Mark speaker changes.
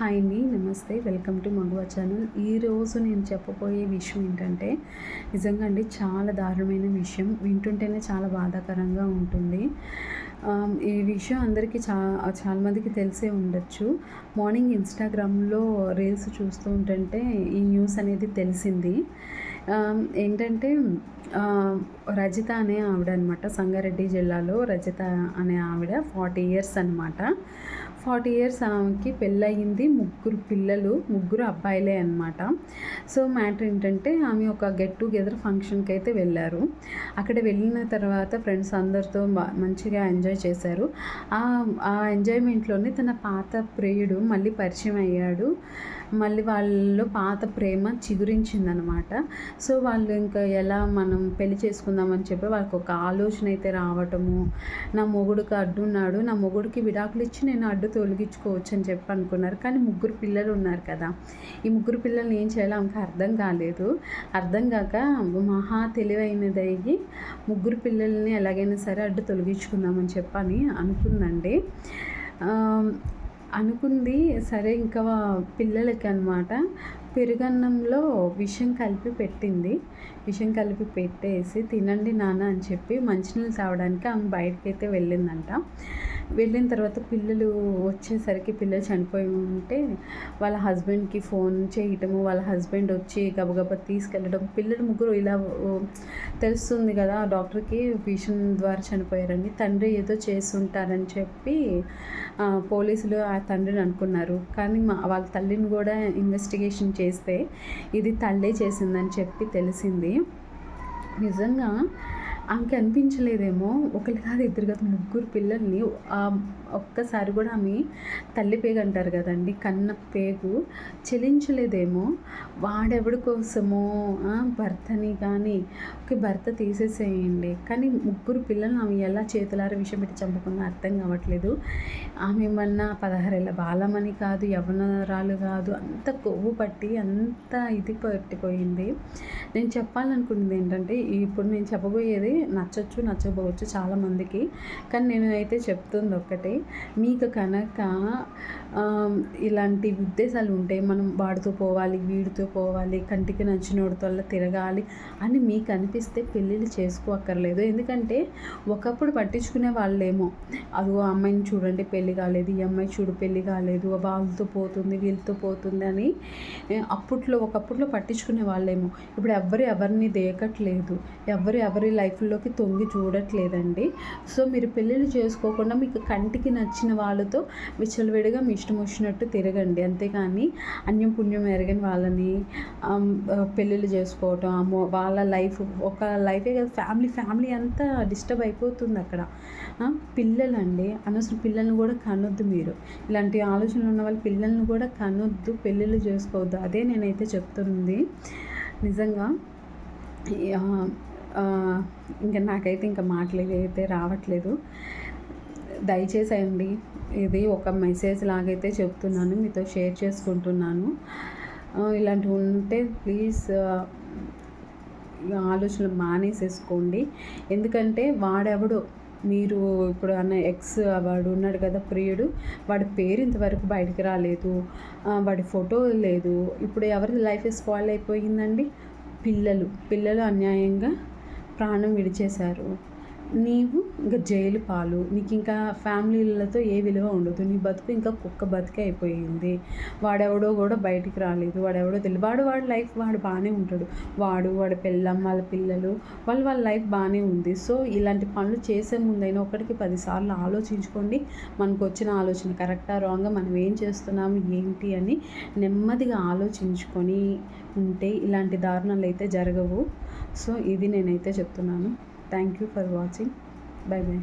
Speaker 1: Hi అండి నమస్తే. Welcome to Maguva channel. ఈరోజు నేను చెప్పబోయే విషయం ఏంటంటే నిజంగా అండి చాలా దారుణమైన విషయం. వింటుంటేనే చాలా బాధాకరంగా ఉంటుంది. ఈ విషయం అందరికీ చా చాలామందికి తెలిసే ఉండొచ్చు. మార్నింగ్ ఇన్స్టాగ్రామ్లో రీల్స్ చూస్తూ ఉంటుంటే ఈ న్యూస్ అనేది తెలిసింది. ఏంటంటే రజిత అనే ఆవిడ అనమాట సంగారెడ్డి జిల్లాలో రజిత అనే ఆవిడ ఫార్టీ ఇయర్స్ అనమాట ఫార్టీ ఇయర్స్ ఆమెకి పెళ్ళయింది ముగ్గురు పిల్లలు ముగ్గురు అబ్బాయిలే అనమాట సో మ్యాటర్ ఏంటంటే ఆమె ఒక గెట్ టుగెదర్ ఫంక్షన్కి అయితే వెళ్ళారు. అక్కడ వెళ్ళిన తర్వాత ఫ్రెండ్స్ అందరితో మంచిగా ఎంజాయ్ చేశారు. ఆ ఆ ఎంజాయ్మెంట్లోనే తన పాత ప్రియుడు మళ్ళీ పరిచయం అయ్యాడు. మళ్ళీ వాళ్ళు పాత ప్రేమ చిగురించిందనమాట సో వాళ్ళు ఇంకా ఎలా మనం పెళ్ళి చేసుకుందామని చెప్పి వాళ్ళకి ఒక ఆలోచన అయితే రావటము నా మొగుడికి అడ్డున్నాడు నా మొగుడికి విడాకులు ఇచ్చి నేను అడ్డు తొలగించుకోవచ్చు అని చెప్పి అనుకున్నారు. కానీ ముగ్గురు పిల్లలు ఉన్నారు కదా. ఈ ముగ్గురు పిల్లల్ని ఏం చేయాలో ఆమెకు అర్థం కాలేదు. అర్థం కాక మహా తెలివైనది ముగ్గురు పిల్లల్ని ఎలాగైనా సరే అడ్డు తొలగించుకుందామని చెప్పని అనుకుందండి. అనుకుంది. సరే ఇంకా పిల్లలకి అనమాట పెరుగన్నంలో విషం కలిపి పెట్టింది. విషం కలిపి పెట్టేసి తినండి నాన్న అని చెప్పి మంచినీళ్ళు తాగడానికి ఆమె బయటకి అయితే వెళ్ళిందంట. వెళ్ళిన తర్వాత పిల్లలు వచ్చేసరికి పిల్లలు చనిపోయి ఉంటే వాళ్ళ హస్బెండ్కి ఫోన్ చేయటము వాళ్ళ హస్బెండ్ వచ్చి గబగబా తీసుకెళ్ళడం పిల్లలు ముగ్గురు ఇలా తెలుస్తుంది కదా డాక్టర్కి విషన్ ద్వారా చనిపోయారని. తండ్రి ఏదో చేస్తుంటారని చెప్పి పోలీసులు ఆ తండ్రిని అనుకున్నారు. కానీ మా వాళ్ళ తల్లిని కూడా ఇన్వెస్టిగేషన్ చేస్తే ఇది తల్లే చేసిందని చెప్పి తెలిసింది. నిజంగా ఆమెకి అనిపించలేదేమో. ఒకరు కాదు ఇద్దరు కాదు ముగ్గురు పిల్లల్ని ఒక్కసారి కూడా ఆమె తల్లి పేగు అంటారు కదండి కన్న పేగు చెలించలేదేమో. వాడెవడి కోసమో భర్తని కానీ ఒక భర్త తీసేసేయండి. కానీ ముగ్గురు పిల్లల్ని ఆమె ఎలా చేతులార విషయం పెట్టి చంపకుండా అర్థం కావట్లేదు. ఆమె ఏమన్నా పదహారేళ్ళ బాలమని కాదు యవనరాలు కాదు అంత కొవ్వు పట్టి అంత ఇది పట్టిపోయింది. నేను చెప్పాలనుకున్నది ఏంటంటే ఇప్పుడు నేను చెప్పబోయేది నచ్చచ్చు నచ్చకపోవచ్చు చాలామందికి. కానీ నేను అయితే చెప్తుంది ఒక్కటే. మీకు కనుక ఇలాంటి ఉద్దేశాలు ఉంటాయి మనం వాడితో పోవాలి వీడితో పోవాలి కంటికి నచ్చినోడితో తిరగాలి అని మీకు అనిపిస్తే పెళ్ళిళ్ళు చేసుకోక్కర్లేదు. ఎందుకంటే ఒకప్పుడు పట్టించుకునే వాళ్ళేమో అది ఆ అమ్మాయిని చూడండి పెళ్ళి కాలేదు ఈ అమ్మాయి చూడు పెళ్ళి కాలేదు వాళ్ళతో పోతుంది వీళ్ళతో పోతుంది అని అప్పట్లో ఒకప్పట్లో పట్టించుకునే వాళ్ళేమో. ఇప్పుడు ఎవ్వరు ఎవరిని దేకట్లేదు. ఎవరు ఎవరి వాళ్ళలోకి తొంగి చూడట్లేదండి. సో మీరు పెళ్ళిళ్ళు చేసుకోకుండా మీకు కంటికి నచ్చిన వాళ్ళతో విచ్చలవిడిగా మీ ఇష్టం వచ్చినట్టు తిరగండి. అంతేకాని అన్యం పుణ్యం ఎరగని వాళ్ళని పెళ్ళిళ్ళు చేసుకోవటం అమ్మో వాళ్ళ లైఫ్ ఒక లైఫే కదా ఫ్యామిలీ ఫ్యామిలీ అంతా డిస్టర్బ్ అయిపోతుంది అక్కడ. పిల్లలండి అనవసరం పిల్లల్ని కూడా కనొద్దు మీరు. ఇలాంటి ఆలోచనలు ఉన్న వాళ్ళ పిల్లల్ని కూడా కనొద్దు పెళ్ళిళ్ళు చేసుకోవద్దు. అదే నేనైతే చెప్తుంది. నిజంగా ఇంకా నాకైతే ఇంకా మాటలు అయితే రావట్లేదు. దయచేసేయండి. ఇది ఒక మెసేజ్ లాగైతే చెప్తున్నాను. మీతో షేర్ చేసుకుంటున్నాను. ఇలాంటివి ఉంటే ప్లీజ్ ఆలోచనలు మానేసేసుకోండి. ఎందుకంటే వాడెవడో మీరు ఇప్పుడు అన్న ఎక్స్ వాడు ఉన్నాడు కదా ప్రియుడు వాడి పేరు ఇంతవరకు బయటికి రాలేదు. వాడి ఫోటో లేదు. ఇప్పుడు ఎవరి లైఫ్ స్పాయిల్ అయిపోయిందండి? పిల్లలు. పిల్లలు అన్యాయంగా ప్రాణం విడిచేశారు. నీవు ఇంకా జైలు పాలు. నీకు ఇంకా ఫ్యామిలీలతో ఏ విలువ ఉండదు. నీ బతుకు ఇంకా కుక్క బతుకే అయిపోయింది. వాడెవడో కూడా బయటికి రాలేదు. వాడెవడో తెలియదు వాడు వాడి లైఫ్ వాడు బాగానే ఉంటాడు. వాడు వాడి పెళ్ళం వాళ్ళ పిల్లలు వాళ్ళు వాళ్ళ లైఫ్ బాగానే ఉంది. సో ఇలాంటి పనులు చేసే ముందైనా ఒకటికి పదిసార్లు ఆలోచించుకోండి. మనకు వచ్చిన ఆలోచన కరెక్టా రాంగా మనం ఏం చేస్తున్నాము ఏంటి అని నెమ్మదిగా ఆలోచించుకొని ఉంటే ఇలాంటి దారుణాలు అయితే జరగవు. సో ఇది నేనైతే చెప్తున్నాను. Thank you for watching bye bye